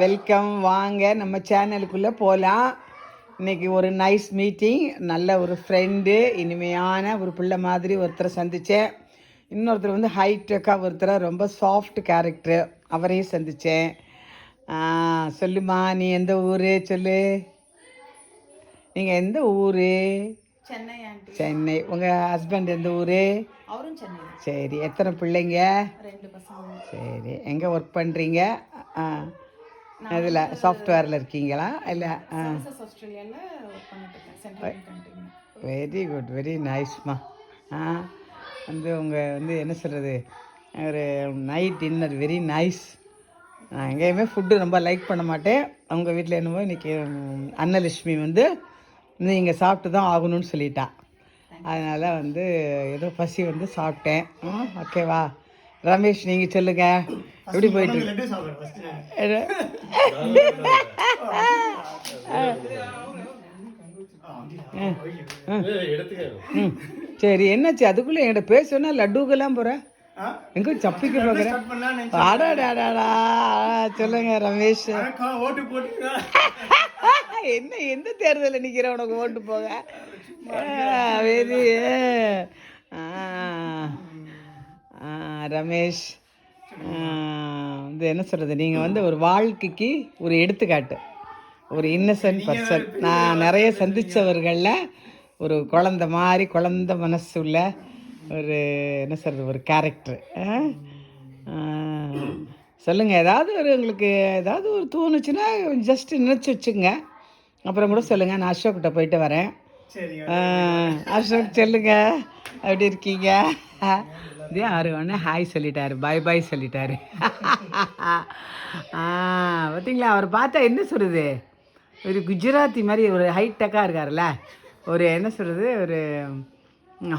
Welcome. வாங்க நம்ம சேனலுக்குள்ளே போகலாம் இன்னைக்கு ஒரு நைஸ் மீட்டிங் நல்ல ஒரு ஃப்ரெண்டு இனிமையான ஒரு பிள்ளை மாதிரி ஒருத்தரை சந்தித்தேன் இன்னொருத்தர் வந்து ஹைடெக்காக ஒருத்தரை ரொம்ப சாஃப்ட் கேரக்டர் அவரையும் சந்தித்தேன் சொல்லுமா நீ எந்த ஊர்? சொல்லு. நீங்கள் எந்த ஊர்? சென்னை சென்னை. உங்கள் ஹஸ்பண்ட் எந்த ஊர்? அவரும் சென்னை சரி எத்தனை பிள்ளைங்க? ரெண்டு பசங்க. சரி எங்கே ஒர்க் பண்ணுறீங்க ஆ. இதில் சாஃப்ட்வேரில் இருக்கீங்களா? இல்லை வெரி குட் வெரி நைஸ்மா ஆ வந்து உங்கள் வந்து என்ன சொல்கிறது ஒரு நைட் டின்னர் வெரி நைஸ் நான் எங்கேயுமே ஃபுட்டு ரொம்ப லைக் பண்ண மாட்டேன். அவங்க வீட்டில் என்னமோ இன்றைக்கி அன்னலட்சுமி வந்து நீங்கள் சாப்பிட்டு தான் ஆகணும்னு சொல்லிட்டா. அதனால் வந்து ஏதோ பசி வந்து சாப்பிட்டேன். ஓகேவா ரமேஷ் நீங்கள் சொல்லுங்கள் எப்படி போயிட்டு? ம். சரி என்னாச்சு? அதுக்குள்ளே என்கிட்ட பேசணும்னா லட்டுக்கெல்லாம் போகிறேன் எங்கே சப்பிக்க பார்க்குறேன் ஆடாடாடாடா சொல்லுங்க ரமேஷ். ஓட்டு போட்டு என்ன எந்த தேர்தலில் நிற்கிற உனக்கு ஓட்டு போக? வெரி ரமேஷ். வந்து என்ன சொல்கிறது நீங்கள் வந்து ஒரு வாழ்க்கைக்கு ஒரு எடுத்துக்காட்டு. ஒரு இன்னசென்ட் பர்சன் நான் நிறைய சந்தித்தவர்களில் ஒரு குழந்த மாதிரி குழந்த மனசு உள்ள ஒரு என்ன சொல்கிறது ஒரு கேரக்டர் சொல்லுங்கள் ஏதாவது ஒரு உங்களுக்கு ஏதாவது ஒரு தோணுச்சுன்னா ஜஸ்ட் நினச்சி வச்சுங்க. அப்புறம் கூட சொல்லுங்கள் நான் அசோக்கிட்ட போயிட்டு வரேன். அசோக் சொல்லுங்க. எப்படி இருக்கீங்க? இதே ஆறு ஒன்று ஹாய் சொல்லிட்டாரு. பாய் பாய் சொல்லிட்டாரு. ஆ பார்த்தீங்களா அவர் பார்த்தா என்ன சொல்கிறது ஒரு குஜராத்தி மாதிரி ஒரு ஹைடெக்காக இருக்கார்ல ஒரு என்ன சொல்கிறது ஒரு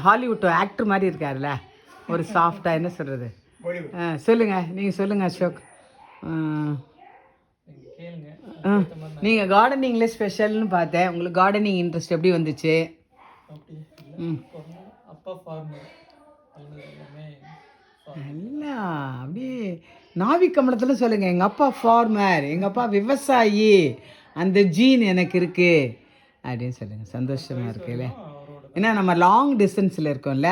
ஹாலிவுட் ஆக்டர் மாதிரி இருக்கார்ல ஒரு சாஃப்டாக என்ன சொல்கிறது சொல்லுங்கள் நீங்கள் சொல்லுங்கள் அசோக். கேளுங்க. நீங்கள் கார்டனிங்கில் ஸ்பெஷல்னு பார்த்தேன். உங்களுக்கு கார்டனிங் இன்ட்ரெஸ்ட் எப்படி வந்துச்சு? ம். அப்பா ஃபார்மர் நல்லா அப்படியே நாவி கமலத்தில் சொல்லுங்கள் எங்கள் அப்பா ஃபார்மர் எங்கள் அப்பா விவசாயி. அந்த ஜீன் எனக்கு இருக்குது அப்படின்னு சொல்லுங்கள் சந்தோஷமாக இருக்குல்ல ஏன்னா நம்ம லாங் டிஸ்டன்ஸில் இருக்கோம்ல.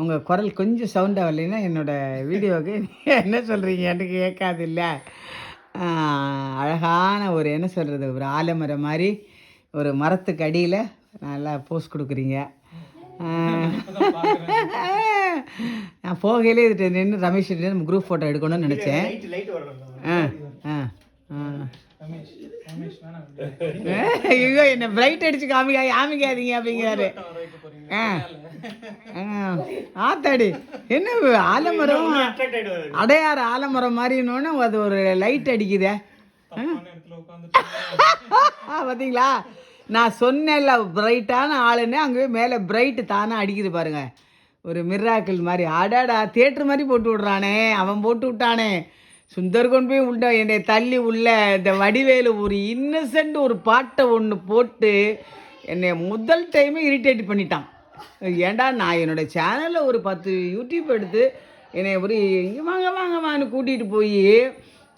உங்கள் குரல் கொஞ்சம் சவுண்டாக வரலைன்னா என்னோடய வீடியோவுக்கு என்ன சொல்கிறீங்கன்னு கேட்காது இல்லை அழகான ஒரு என்ன சொல்கிறது ஒரு ஆலமரம் மாதிரி ஒரு மரத்துக்கு அடியில் நல்லா போஸ் கொடுக்குறீங்க. நான் போகையிலே இதுட்டு நின்று ரமேஷ் கிட்ட நம்ம குரூப் ஃபோட்டோ எடுக்கணும்னு நினச்சேன். ஆ ஆ ஐயோ என்ன பிரைட் அடிச்சு காமிக்கா காமிக்காதீங்க அப்படிங்கிறாரு. ஆத்தாடி என்ன ஆலமரம்? அடையாறு ஆலமரம் மாதிரினோன்னு அது ஒரு லைட் அடிக்குதே. பார்த்தீங்களா நான் சொன்னேன்ல பிரைட்டான ஆளுன்னு அங்கே மேலே பிரைட்டு தானே அடிக்குது பாருங்க. ஒரு மிராக்கிள் மாதிரி. அடாடா தேட்டர் மாதிரி போட்டு விட்றானே அவன் போட்டு விட்டானே. சுந்தர் கொண்டு போய் உள்ள என்னை தள்ளி உள்ள இந்த வடிவேலு ஒரு இன்னசென்ட் ஒரு பாட்டை ஒன்று போட்டு என்னை முதல் டைமே இரிட்டேட் பண்ணிட்டான். ஏன்டா நான் என்னோட சேனலில் ஒரு பத்து யூடியூப் எடுத்து என்னை ஒரு இங்கே வாங்க வாங்க வாங்க கூட்டிகிட்டு போய்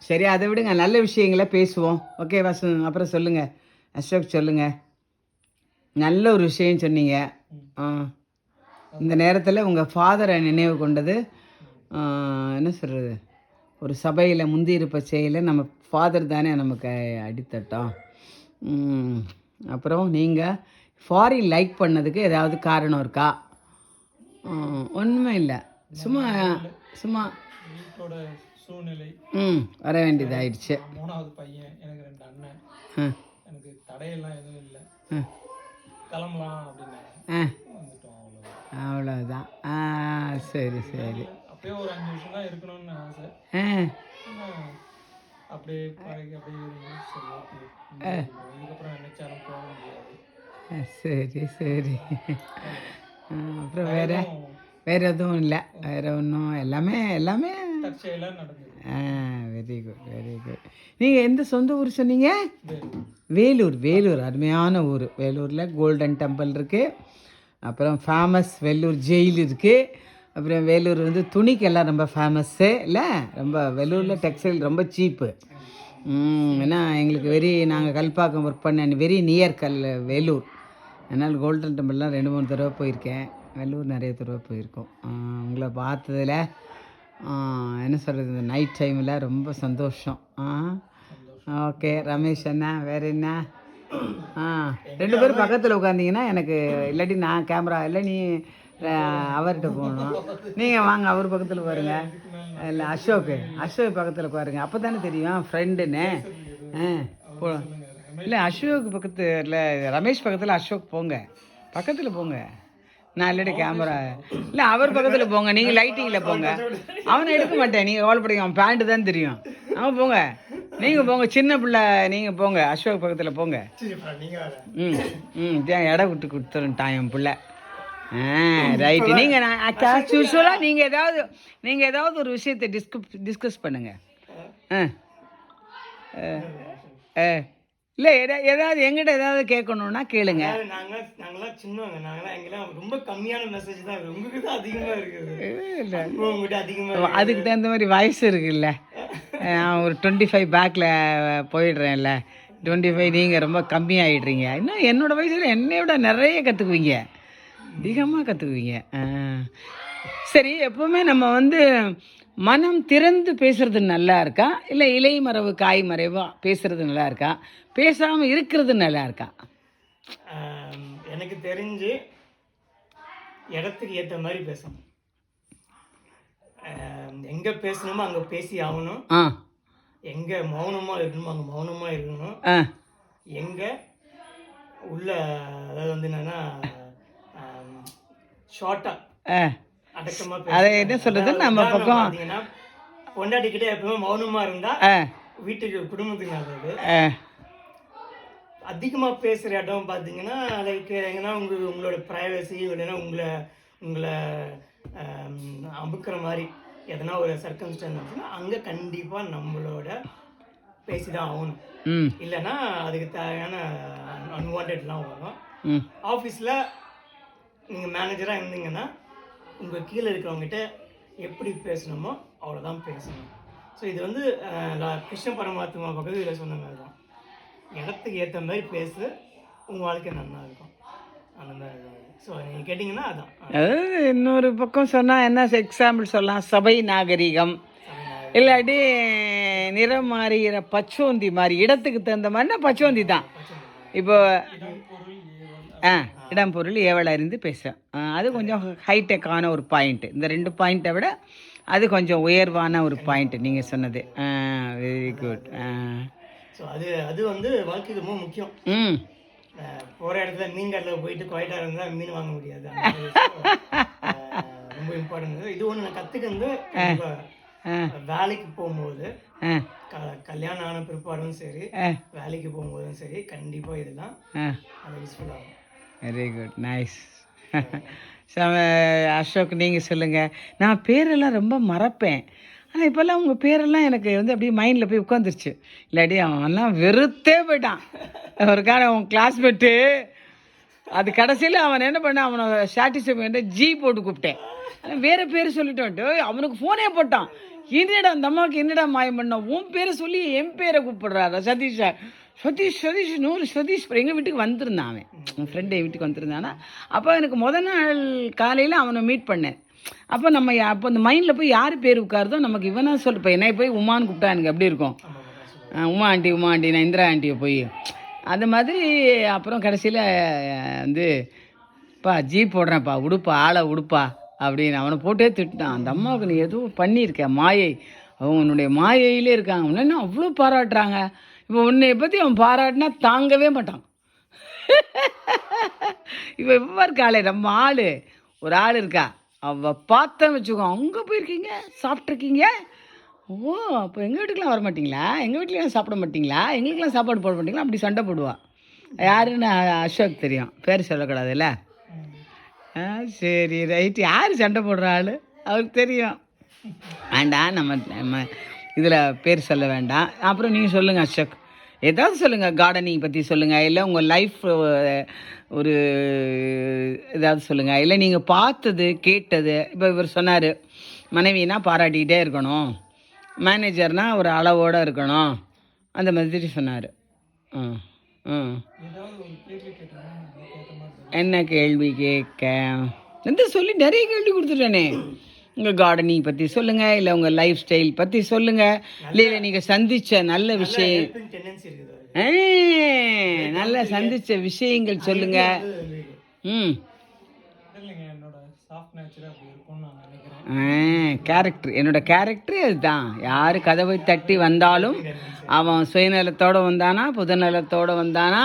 சரி அதை விடுங்க நல்ல விஷயங்களை பேசுவோம். ஓகே வசு அப்புறம் சொல்லுங்கள் அசோக் சொல்லுங்கள் நல்ல ஒரு விஷயம் சொன்னீங்க. ஆ இந்த நேரத்தில் உங்கள் ஃபாதரை நினைவு கொண்டது என்ன சொல்கிறது ஒரு சபையில் முந்தி இருப்ப செயல நம்ம ஃபாதர் தானே நமக்கு அடித்தட்டோம். அப்புறம் நீங்கள் ஃபாரின் லைக் பண்ணதுக்கு ஏதாவது காரணம் இருக்கா? ஒன்றுமே இல்லை. சும்மா சும்மா. சூழ்நிலை. ம் வர வேண்டியதாயிடுச்சு. மூணாவது பையன் எனக்கு ரெண்டு அண்ணன். ஆ. எனக்கு தடையெல்லாம் எதுவும் இல்லை. கிளம்பலாம் அப்படின்னாங்க அவ்வளோதான் ஆ சரி சரி. அப்பயே ஒரு அஞ்சு வருஷம் தான் இருக்கணும்னு ஆசை. அப்படியே பழகி அப்படியே இதுக்கப்புறம் நினைச்சாலும் போக முடியாது. சரி சரி. அப்புறம் வேற வேற எதுவும் இல்லை. வேற ஒன்றும் எல்லாமே எல்லாமே ஆ வெரி குட் வெரி குட் நீங்கள் எந்த சொந்த ஊர் சொன்னீங்க? வேலூர். வேலூர் அருமையான ஊர். வேலூரில் கோல்டன் டெம்பிள் இருக்குது அப்புறம் ஃபேமஸ் வேலூர் ஜெயில் இருக்குது அப்புறம் வேலூர் வந்து துணிக்கெல்லாம் ரொம்ப ஃபேமஸ்ஸு இல்லை? ரொம்ப வேலூரில் டெக்ஸ்டைல் ரொம்ப சீப்பு ஏன்னா எங்களுக்கு வெரி நாங்கள் கல்பாக்கம் ஒர்க் பண்ண வெரி நியர் கல் வேலூர். அதனால் கோல்டன் டெம்பிள்லாம் ரெண்டு மூணு தடவை போயிருக்கேன். வேலூர் நிறைய தடவை போயிருக்கோம். உங்களை பார்த்ததுல என்ன சொல்கிறது இந்த நைட் டைமில் ரொம்ப சந்தோஷம். ஆ ஓகே ரமேஷ் அண்ணா வேறு என்ன? ஆ ரெண்டு பேரும் பக்கத்தில் உட்காந்தீங்கன்னா எனக்கு இல்லாட்டி நான் கேமரா இல்லை நீ அவர்கிட்ட போகணும் நீங்கள் வாங்க அவர் பக்கத்தில் பாருங்க. இல்லை அசோக் அசோக் பக்கத்தில் பாருங்க. அப்போ தானே தெரியும் ஃப்ரெண்டுன்னு ஆ போ இல்லை அசோக் பக்கத்து இல்லை ரமேஷ் பக்கத்தில் அசோக் போங்க. பக்கத்தில் போங்க. நான் இல்லாட்டி கேமரா இல்லை அவர் பக்கத்தில் போங்க. நீங்கள் லைட்டிங்கில் போங்க. அவனை எடுக்க மாட்டேன். நீங்கள் கவலைப்படுங்க அவன் பேண்ட்டு தான் தெரியும். அவன் போங்க. நீங்கள் போங்க சின்ன பிள்ளை நீங்கள் போங்க அசோக் பக்கத்தில் போங்க. நீங்க ம் ம் இதான் இடம் விட்டு கொடுத்துருட்டான் என் பிள்ளை. ஆ ரைட்டு நீங்கள் நான் ஆஸ் யூஸ்வலாக நீங்கள் ஏதாவது நீங்கள் ஏதாவது ஒரு விஷயத்தை டிஸ்கஸ் டிஸ்கஸ் பண்ணுங்கள் ஆ ஆ. இல்லை எதா ஏதாவது எங்கிட்ட ஏதாவது கேட்கணுன்னா கேளுங்க. அதாவது நாங்க நாங்களாம் சின்னவங்க. நாங்களாம் எங்கெல்லாம் ரொம்ப கம்மியான மெசேஜ் தான் உங்களுக்கு தான் அதிகமா இருக்குது. இல்லை. இப்போ உங்ககிட்ட அதிகமா இருக்கு. அதுக்கு தகுந்த மாதிரி வயசு இருக்குல்ல. நான் ஒரு டுவெண்ட்டி ஃபைவ் பேக்கில் போயிடுறேன்ல. டுவெண்ட்டி ஃபைவ் நீங்கள் ரொம்ப கம்மியாயிடுறீங்க. இன்னும் என்னோட வயசில் என்னை விட நிறைய கற்றுக்குவீங்க அதிகமாக கற்றுக்குவீங்க சரி எப்போவுமே நம்ம வந்து மனம் திறந்து பேசுறது நல்லா இருக்கா? இல்லை இலை மரபு காய் மறைவா பேசுறது நல்லா இருக்கா? பேசாமல் இருக்கிறது நல்லா இருக்கா? எனக்கு தெரிஞ்சு இடத்துக்கு ஏத்த மாதிரி பேசணும். எங்க பேசணுமோ அங்க பேசி ஆகணும். ஆ. எங்க மௌனமா இருக்கணுமோ அங்க மௌனமா இருக்கணும். ஆ. எங்க உள்ள அதாவது வந்து என்னன்னா ஷார்ட்டா ஆ. அடக்கமா அதை. என்ன சொல்றது? நம்ம பக்கம் பாத்தீங்கன்னா, பொண்டாட்டிக்கிட்ட எப்பவுமே மௌனமா இருந்தா வீட்டுக்கு குடும்பத்துக்கு நல்லது. ஆ. அதிகமா பேசுற இடம் பாத்தீங்கன்னா லைக் எங்கன்னா உங்க உங்களோட ப்ரைவசி இல்லைன்னா உங்களை உங்களை அமுக்குற மாதிரி எதனா ஒரு சர்க்கம்ஸ்டன்ஸ் இருந்துச்சுன்னா அங்க கண்டிப்பா நம்மளோட பேசிதான் ஆகணும். ம். இல்லைன்னா அதுக்கு தேவையான அன்வான்டெட்லாம் வரும். ஆஃபீஸில் நீங்கள் மேனேஜராக இருந்தீங்கன்னா உங்கள் கீழே இருக்கிறவங்ககிட்ட எப்படி பேசணுமோ அவ்வளோதான் பேசணும். ஸோ இது வந்து கிருஷ்ண பரமாத்மா பகவதியில் சொன்ன மாதிரி தான் இடத்துக்கு ஏற்ற மாதிரி பேசு உங்கள் வாழ்க்கை நல்லா இருக்கும். அந்த மாதிரி ஸோ நீங்கள் கேட்டிங்கன்னா அதான். அதாவது இன்னொரு பக்கம் சொன்னால் என்ன எக்ஸாம்பிள் சொல்லலாம்? சபை நாகரிகம். இல்லாட்டி நிறம் மாறுகிற பச்சோந்தி மாதிரி இடத்துக்கு தகுந்த மாதிரினா பச்சோந்தி தான். இப்போ ஆ இடம் பொருள் ஏவல் அறிந்து பேசுகிறேன் அது கொஞ்சம் ஹைடெக்கான ஒரு பாயிண்ட் இந்த ரெண்டு பாயிண்ட்டை விட அது கொஞ்சம் உயர்வான ஒரு பாயிண்ட் நீங்கள் சொன்னது. வெரி குட் ஸோ அது அது வந்து வாழ்க்கைக்கு ரொம்ப முக்கியம். ம். போற இடத்துல மீன் கடையில் போயிட்டு குவாய்ட்டா இருந்தா மீன் வாங்க முடியாது. ரொம்ப இம்பார்ட்டன்ட் இது ஒன்று நான் கற்றுக்கிறது வேலைக்கு போகும்போது கல்யாணம் ஆன பிற்பாடும் சரி வேலைக்கு போகும்போதும் சரி கண்டிப்பா இதெல்லாம் யூஸ்ஃபுல் ஆகும். வெரி குட் நைஸ் அசோக் நீங்கள் சொல்லுங்கள் நான் பேரெல்லாம் ரொம்ப மறப்பேன். ஆனால் இப்போல்லாம் உங்கள் பேரெல்லாம் எனக்கு வந்து அப்படியே மைண்டில் போய் உட்காந்துருச்சு இல்லாட்டி அவன்லாம் வெறுத்தே போயிட்டான். ஒரு காலம் அவன் கிளாஸ்மேட்டு அது கடைசியில் அவன் என்ன பண்ண அவனை சாட்டிஸ்ஃபை பண்ணிட்டு ஜி போட்டு கூப்பிட்டேன். வேறு பேர் சொல்லிட்டோன்ட்டு அவனுக்கு ஃபோனே போட்டான். என்னடா அந்த அம்மாவுக்கு என்னடா மாயம் பண்ணோம்? உன் பேரை சொல்லி என் பேரை கூப்பிடுறாரு சதீஷ்? சார் சதீஷ் சதீஷ் நூறு சதீஷ் எங்கள் வீட்டுக்கு வந்திருந்தான் அவன். என் ஃப்ரெண்டு என் வீட்டுக்கு வந்திருந்தானா? அப்போ எனக்கு முத நாள் காலையில் அவனை மீட் பண்ணேன். அப்போ நம்ம அப்போ அந்த மைண்டில் போய் யார் பேர் உட்காருதோ நமக்கு இவனா சொல்லு இப்போ என்னை போய் உமான்னு கூப்பிட்டா எனக்கு எப்படி இருக்கும்? உமா ஆண்டி உமா ஆண்டி நான் இந்திரா ஆண்டியை போய். அந்த மாதிரி அப்புறம் கடைசியில் வந்து பா ஜீ போடுறேன்ப்பா உடுப்பா ஆளை உடுப்பா அப்படின்னு அவனை போட்டே திட்டான் அந்த அம்மாவுக்கு நீ எதுவும் பண்ணியிருக்க? மாயை. அவனுடைய மாயையிலே இருக்காங்க. என்ன அவ்வளோ பாராட்டுறாங்க? இப்போ உன்னை பற்றி அவன் பாராட்டினா தாங்கவே மாட்டான். இப்போ இப்போ இருக்காளே நம்ம ஆள். ஒரு ஆள் இருக்கா? அவள் பார்த்தேன்னு வச்சுக்கோ அங்கே போயிருக்கீங்க? சாப்பிட்ருக்கீங்க ஓ அப்போ எங்கள் வீட்டுக்கெலாம் வர மாட்டிங்களா? எங்கள் வீட்லேயும் சாப்பிட மாட்டிங்களா? எங்களுக்கெலாம் சாப்பாடு போட மாட்டிங்களா? அப்படி சண்டை போடுவா. யாருன்னு அசோக் தெரியும். பேர் சொல்லக்கூடாதுல்ல? ஆ சரி ரைட்டு யார் சண்டை போடுற ஆள்? அவருக்கு தெரியும். வேண்டாம் நம்ம நம்ம இதில் பேர் சொல்ல வேண்டாம். அப்புறம் நீங்கள் சொல்லுங்கள் அசோக். ஏதாவது சொல்லுங்கள் கார்டனிங் பற்றி சொல்லுங்கள் இல்லை உங்கள் லைஃப் ஒரு ஏதாவது சொல்லுங்கள் இல்லை நீங்கள் பார்த்தது கேட்டது இப்போ இவர் சொன்னார் மனைவினா பாராட்டிக்கிட்டே இருக்கணும் மேனேஜர்னா ஒரு அளவோடு இருக்கணும் அந்த மாதிரி சொன்னார். ஆ என்ன கேள்வி கேட்க? வந்து சொல்லி நிறைய கேள்வி கொடுத்துட்டேனே. உங்கள் கார்டனிங் பற்றி சொல்லுங்கள் இல்லை உங்கள் லைஃப் ஸ்டைல் பற்றி சொல்லுங்கள் இல்லை நீங்கள் சந்தித்த நல்ல விஷயம் நல்லா சந்தித்த விஷயங்கள் சொல்லுங்கள். ம். இல்லைங்க என்னோட சாஃப்ட் நேச்சர் அப்படி இருக்கும்னு நான் நினைக்கிறேன். கேரக்டர் என்னோட கேரக்டரே அதுதான். யார் கதவை தட்டி வந்தாலும் அவன் சுயநலத்தோடு வந்தானா புதுநலத்தோடு வந்தானா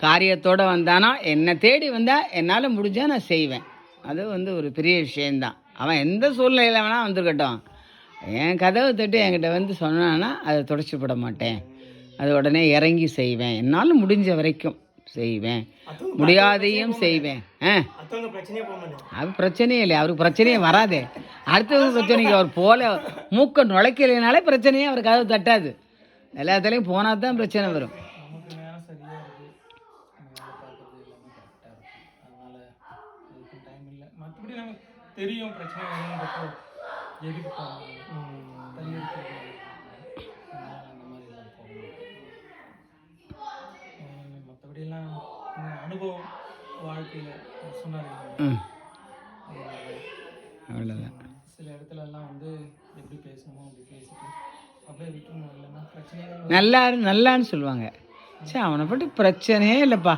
காரியத்தோடு வந்தானா என்னை தேடி வந்தால் என்னால் முடிஞ்சால் நான் செய்வேன். அது வந்து ஒரு பெரிய விஷயந்தான் அவன் எந்த சூழ்நிலையில் வேணால் வந்திருக்கட்டும். என் கதவை தட்டி என்கிட்ட வந்து சொன்னான்னா அதை தொடச்சி விட மாட்டேன். அது உடனே இறங்கி செய்வேன். என்னால் முடிஞ்ச வரைக்கும் செய்வேன். முடியாதையும் செய்வேன். ஆ. அது பிரச்சனையே இல்லை அவருக்கு பிரச்சனையே வராதே. அடுத்தது பிரச்சனைக்கு அவர் போல மூக்க நுழைக்கலைனாலே பிரச்சனையே அவர் கதவு தட்டாது. எல்லாத்துலேயும் போனால் தான் பிரச்சனை வரும் நமக்கு நேரம் சரியா இருக்கு நம்ம வேலை பார்க்கறது எல்லாமே கரெக்டாக இருக்கும் அதனால அதுக்கு டைம் இல்லை மற்றபடி நமக்கு தெரியும் பிரச்சனை வரும்ன்றப்போ எதுக்கு போகணும் தள்ளி அந்த மற்றபடியெல்லாம் அனுபவம் வாழ்க்கையில் சொன்னார். அவ்வளோதான் சில இடத்துல எல்லாம் வந்து எப்படி பேசணுமோ அப்படி பேசிட்டு அப்படியே விட்டுருணும் இல்லைன்னா பிரச்சனைகள் நல்லா நல்லான்னு சொல்லுவாங்க. சே அவனை பற்றி பிரச்சனையே இல்லைப்பா.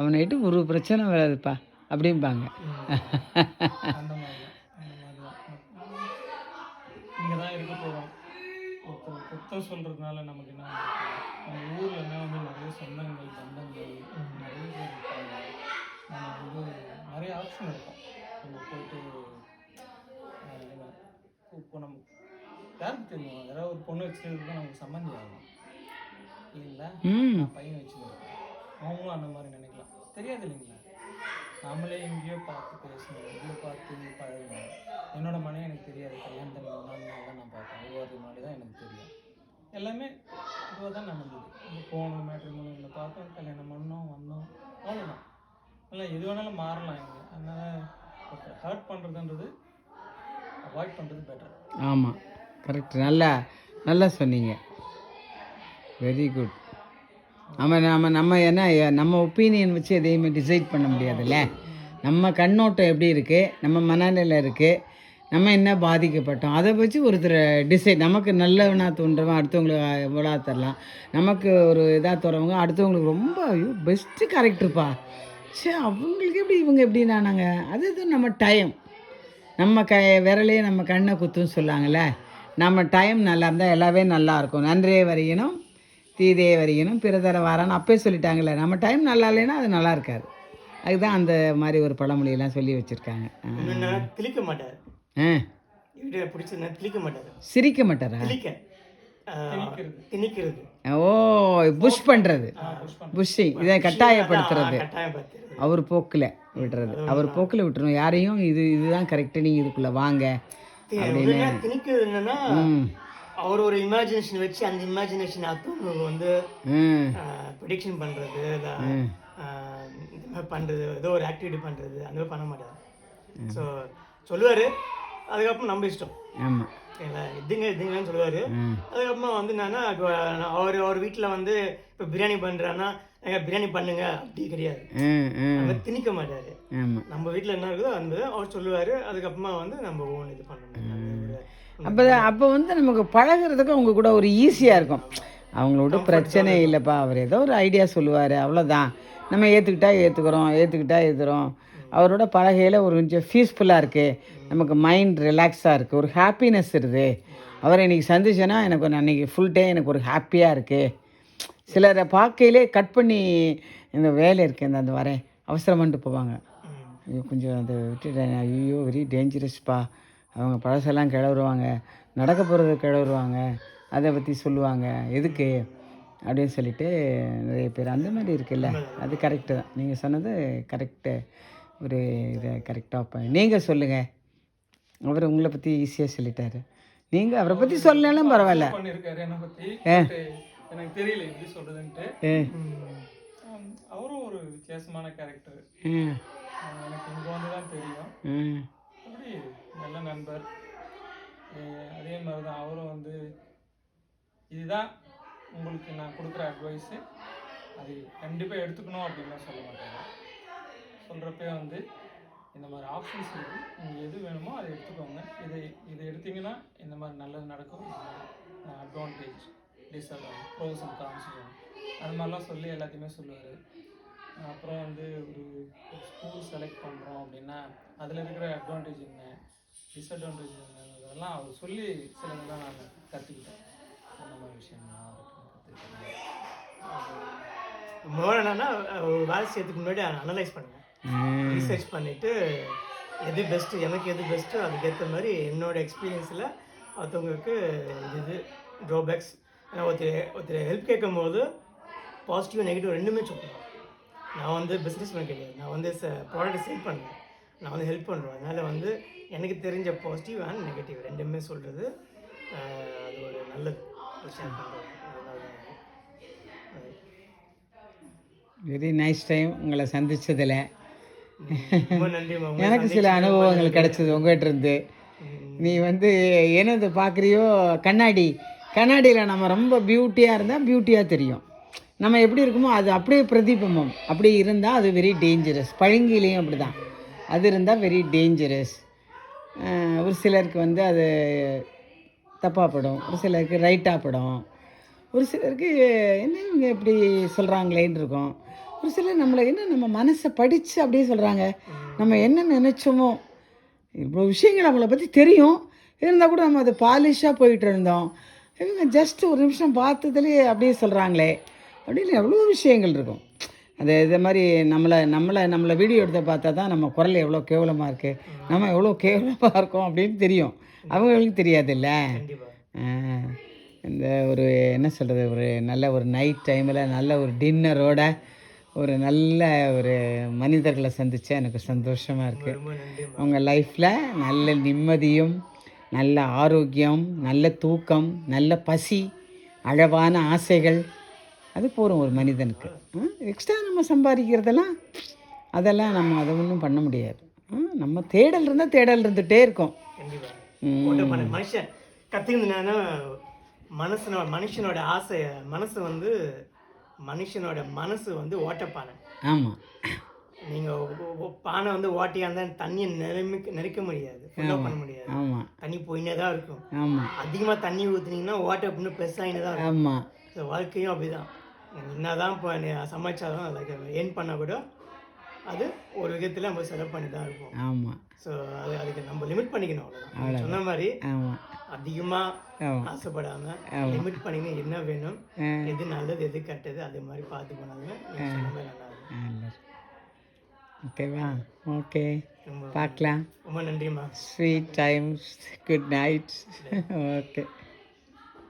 அவனை ஒரு பிரச்சனை வராதுப்பா. அப்படிம்பாங்க. இங்கே தான் இருக்க போகிறோம் ஒருத்தர் குத்தம் சொல்கிறதுனால நமக்கு என்ன நம்ம ஊர்லன்னா வந்து நிறைய சொந்தங்கள் பந்தங்கள் நிறைய பேர் இருப்பாங்க நம்ம வந்து நிறைய ஆப்ஷன் இருக்கும். நம்ம போயிட்டு என்ன, இப்போ நம்ம யாருக்கு தெரியும்? யாராவது ஒரு பொண்ணு வச்சுருந்தா நமக்கு சம்மந்தி ஆகும் இல்லைங்களா? நான் பையன் வச்சுருக்கேன் அவங்களும் அந்த மாதிரி நினைக்கலாம். தெரியாது இல்லைங்களா? நம்மளே எங்கேயோ பார்த்து பேசணும் எங்கேயோ பார்த்து பழகணும். என்னோடய மனம் எனக்கு தெரியாது கல்யாணத்தில் முன்னாடி நாள் தான் நான் பார்த்தேன் ஒவ்வொரு முன்னாடி தான் எனக்கு தெரியும். எல்லாமே இதுவாக தான் நடந்தது. இங்கே போனோம் மேட்ரிமோனியில் பார்த்தோம் கல்யாணம் பண்ணோம் வந்தோம் அவ்வளோதான் இல்லை எது வேணாலும் மாறலாம் இங்கே. அதனால் ஹர்ட் பண்ணுறதுன்றது அவாய்ட் பண்ணுறது பெட்டர் ஆமாம் கரெக்ட் நல்லா நல்லா சொன்னீங்க. வெரி குட் நம்ம நம்ம நம்ம என்ன நம்ம ஒப்பீனியன் வச்சு எதையுமே டிசைட் பண்ண முடியாதுல்ல? நம்ம கண்ணோட்டம் எப்படி இருக்குது நம்ம மனநிலை இருக்குது நம்ம என்ன பாதிக்கப்பட்டோம்? அதை வச்சு ஒருத்தர் டிசைட் நமக்கு நல்லவனா தோன்றவன் அடுத்தவங்களுக்கு இவ்வளோ தரலாம். நமக்கு ஒரு இதாக தோறவங்க அடுத்தவங்களுக்கு ரொம்ப ஐயோ பெஸ்ட்டு கேரக்டர்ப்பா சே அவங்களுக்கு எப்படி இவங்க எப்படின்னானாங்க அது இது நம்ம டைம் நம்ம க விரலையே நம்ம கண்ணை குத்துன்னு சொல்லாங்கள்ல நம்ம டைம் நல்லா இருந்தால் எல்லாமே நல்லாயிருக்கும் இருக்கும். வரையணும். தீதே வரையணும் பிறதர வாரான்னு அப்பயே சொல்லிட்டாங்கல்ல. நம்ம டைம் நல்லா இல்லைன்னா அது நல்லா இருக்காது. அதுதான் அந்த மாதிரி ஒரு பழமொழியெல்லாம் சொல்லி வச்சுருக்காங்க. என்னென்னா கிளிக்க மாட்டார். ஆ. வீடியோ பிடிச்சதுன்னா கிளிக்க மாட்டார். சிரிக்க மாட்டாரா? ஓ புஷ் பண்ணுறது புஷ்ஷிங். இதை கட்டாயப்படுத்துறது. அவர் போக்கில் விடுறது. அவர் போக்கில் விட்டுறணும். யாரையும் இது இதுதான் கரெக்டு நீங்கள் இதுக்குள்ளே வாங்க. ம். அவர் ஒரு இமேஜினேஷன் வச்சு அந்த இமேஜினேஷன் அடுத்தவங்களுக்கு வந்து ப்ரிடிக்ஷன் பண்ணுறது பண்ணுறது ஏதோ ஒரு ஆக்டிவிட்டி பண்ணுறது அந்த மாதிரி பண்ண மாட்டார். ஸோ சொல்லுவார். அதுக்கப்புறம் நம்ம இஷ்டம். ஆமாம் இதுங்க இதுங்கன்னு சொல்லுவார். அதுக்கப்புறமா வந்து என்னன்னா இப்போ அவர் அவர் வீட்டில் வந்து இப்போ பிரியாணி பண்ணுறான்னா எங்க பிரியாணி பண்ணுங்க. அப்படி கிடையாது. அந்த திணிக்க மாட்டார். நம்ம வீட்டில் என்ன இருக்குதோ அந்த அவர் சொல்லுவார். அதுக்கப்புறமா வந்து நம்ம ஓன் இது பண்ணணும். அப்போ அப்போ வந்து நமக்கு பழகுறதுக்கு அவங்க கூட ஒரு ஈஸியாக இருக்கும். அவங்களோட பிரச்சனை இல்லைப்பா. அவர் ஏதோ ஒரு ஐடியா சொல்லுவார். அவ்வளோதான் நம்ம ஏற்றுக்கிட்டா ஏற்றுக்கிறோம் ஏற்றுக்கிட்டா ஏற்றுறோம் அவரோட பழகையில் ஒரு கொஞ்சம் பீஸ்ஃபுல்லாக இருக்குது நமக்கு மைண்ட் ரிலாக்ஸாக இருக்குது ஒரு ஹாப்பினஸ் இருக்குது அவரை இன்றைக்கி சந்திச்சேன்னா எனக்கு அன்றைக்கி ஃபுல் டே எனக்கு ஒரு ஹாப்பியாக இருக்குது சிலரை பார்க்கையிலே கட் பண்ணி இந்த வேலை இருக்குது இந்த அந்த வரேன். அவசரமான்ட்டு போவாங்க. ஐயோ கொஞ்சம் அதை விட்டுட்டேன். ஐயோ வெரி டேஞ்சரஸ்ப்பா அவங்க பழசெல்லாம் கிளறுவாங்க நடக்க போகிறத கிளறுவாங்க அதை பற்றி சொல்லுவாங்க. எதுக்கு? அப்படின்னு சொல்லிட்டு நிறைய பேர் அந்த மாதிரி இருக்குல்ல. அது கரெக்டு தான். நீங்கள் சொன்னது கரெக்டு ஒரு இதை கரெக்டாக நீங்கள் சொல்லுங்கள் அவர் உங்களை பற்றி ஈஸியாக சொல்லிட்டாரு. நீங்கள் அவரை பற்றி சொல்லலாம் பரவாயில்ல. எனக்கு தெரியல எப்படி ஆம், அவரும் ஒரு வித்தியாசமான கேரக்டர் எனக்கு இங்கே வந்து தான் தெரியும் அப்படி நல்ல நண்பர். அதே மாதிரி தான் அவரும் வந்து இதுதான் உங்களுக்கு நான் கொடுக்குற அட்வைஸு அது கண்டிப்பாக எடுத்துக்கணும் அப்படின்லாம் சொல்ல மாட்டேங்க சொல்கிறப்பே வந்து இந்த மாதிரி ஆப்ஷன்ஸ் இருக்குது நீங்கள் எது வேணுமோ அதை எடுத்துக்கோங்க. இதை இதை எடுத்தீங்கன்னா இந்த மாதிரி நல்லது நடக்கும். Advantage disadvantage pros and cons அது மாதிரிலாம் சொல்லி எல்லாத்தையுமே சொல்லுவார். அப்புறம் வந்து ஒரு ஸ்கூல் செலக்ட் பண்ணுறோம் அப்படின்னா அதில் இருக்கிற அட்வான்டேஜ் என்ன? டிஸ்அட்வான்டேஜ் என்னங்கிறதெல்லாம் அவர் சொல்லி சிலதெல்லாம் நான் கற்றுக்கிட்டேன் அந்த மாதிரி விஷயம்லாம் முதல்ல என்னன்னா ஒரு வேலை செய்யறதுக்கு முன்னாடி அனலைஸ் பண்ணுவேன் ரீசர்ச் பண்ணிவிட்டு எது பெஸ்ட்டு எனக்கு எது பெஸ்ட்டு அதுக்கேற்ற மாதிரி என்னோட எக்ஸ்பீரியன்ஸில் ஒருத்தவங்களுக்கு இது இது ட்ராபேக்ஸ் ஒருத்தர் ஒருத்தர் ஹெல்ப் கேட்கும்போது பாசிட்டிவ் நெகட்டிவ் ரெண்டுமே சொல்லணும் நான் வந்து பிஸ்னஸ் மேன் கிடையாது. நான் வந்து ப்ராடக்ட் சேல் பண்ணுறேன் நான் வந்து ஹெல்ப் பண்ணுறேன் அதனால் வந்து எனக்கு தெரிஞ்ச பாசிட்டிவ் அண்ட் நெகட்டிவ் ரெண்டுமே சொல்கிறது அது ஒரு நல்லது. ஷேர் வெரி நைஸ் டைம் உங்களை உங்களை எனக்கு சில அனுபவங்கள் கிடைச்சது உங்ககிட்ட இருந்து நீ வந்து என்னது பார்க்குறியோ கண்ணாடி. கண்ணாடியில் நம்ம ரொம்ப பியூட்டியாக இருந்தால் பியூட்டியாக தெரியும். நம்ம எப்படி இருக்குமோ அது அப்படியே பிரதிபிம்பம். அப்படி இருந்தால் அது வெரி டேஞ்சரஸ் பழங்கிலையும் அப்படி தான் அது இருந்தால் வெரி டேஞ்சரஸ் ஒரு சிலருக்கு வந்து அது தப்பாக படும். ஒரு சிலருக்கு ரைட்டாக படும். ஒரு சிலருக்கு என்ன இவங்க இப்படி சொல்கிறாங்களேன்னு இருக்கும். ஒரு சிலர் நம்மளை என்ன நம்ம மனசை படித்து அப்படியே சொல்கிறாங்க நம்ம என்ன நினச்சோமோ. இவ்வளோ விஷயங்கள் அவங்கள பற்றி தெரியும். இருந்தால் கூட நம்ம அதை பாலிஷாக போயிட்டு இருந்தோம். இவங்க ஜஸ்ட் ஒரு நிமிஷம் பார்த்ததுலேயே அப்படியே சொல்கிறாங்களே அப்படின்னு எவ்வளோ விஷயங்கள் இருக்கும். அது இது மாதிரி நம்மளை நம்மளை நம்மளை வீடியோ எடுத்து பார்த்தா தான் நம்ம குரல் எவ்வளோ கேவலமாக இருக்குது நம்ம எவ்வளோ கேவலமாக இருக்கோம் அப்படின்னு தெரியும். அவங்களுக்கு தெரியாதுல்ல. இந்த ஒரு என்ன சொல்கிறது ஒரு நல்ல ஒரு நைட் டைமில் நல்ல ஒரு டின்னரோட ஒரு நல்ல ஒரு மனிதர்களை சந்திச்சா எனக்கு சந்தோஷமாக இருக்குது உங்கள் லைஃப்பில் நல்ல நிம்மதியும் நல்ல ஆரோக்கியம் நல்ல தூக்கம் நல்ல பசி அழகான ஆசைகள் அது போகிறோம் ஒரு மனிதனுக்கு. எக்ஸ்ட்ரா நம்ம சம்பாதிக்கிறதெல்லாம் அதெல்லாம் நம்ம அதை ஒன்றும் பண்ண முடியாது. நம்ம தேடல் இருந்தால் தேடல் இருந்துகிட்டே இருக்கும். மனுஷன் கற்றுக்கணுன்னா மனசனோட மனுஷனோட ஆசை மனசு வந்து மனுஷனோட மனசு வந்து ஓட்டப்பானை. ஆமாம் நீங்கள் பானை வந்து ஓட்டையாக இருந்தால் தண்ணியை நிரம்பிக்க நெருக்க முடியாது. ஃபுல்லாக பண்ண முடியாது. ஆமாம் தண்ணி போயினே தான் இருக்கும். ஆமாம் அதிகமாக தண்ணி ஊற்றுனீங்கன்னா ஓட்டை இன்னும் பெருசாகினே தான் இருக்கும். ஆமாம் வாழ்க்கையும் அப்படிதான். என்ன தான் இப்போ சமைச்சாலும் அதுக்கு ஏர்ன் பண்ணால் கூட அது ஒரு விதத்தில் நம்ம செலவு பண்ணி தான் இருக்கும் ஆமாம் ஸோ அது அதுக்கு நம்ம லிமிட் பண்ணிக்கணும் அவ்வளோதான் சொன்ன மாதிரி அதிகமாக ஆசைப்படாம லிமிட் பண்ணிக்கணும் என்ன வேணும்? எது நல்லது எது கெட்டது அது மாதிரி பார்த்து போனாங்க நல்லா இருக்கும். ஓகேவா? ஓகே. ரொம்ப பார்க்கலாம். ரொம்ப நன்றிம்மா sweet times good night okay.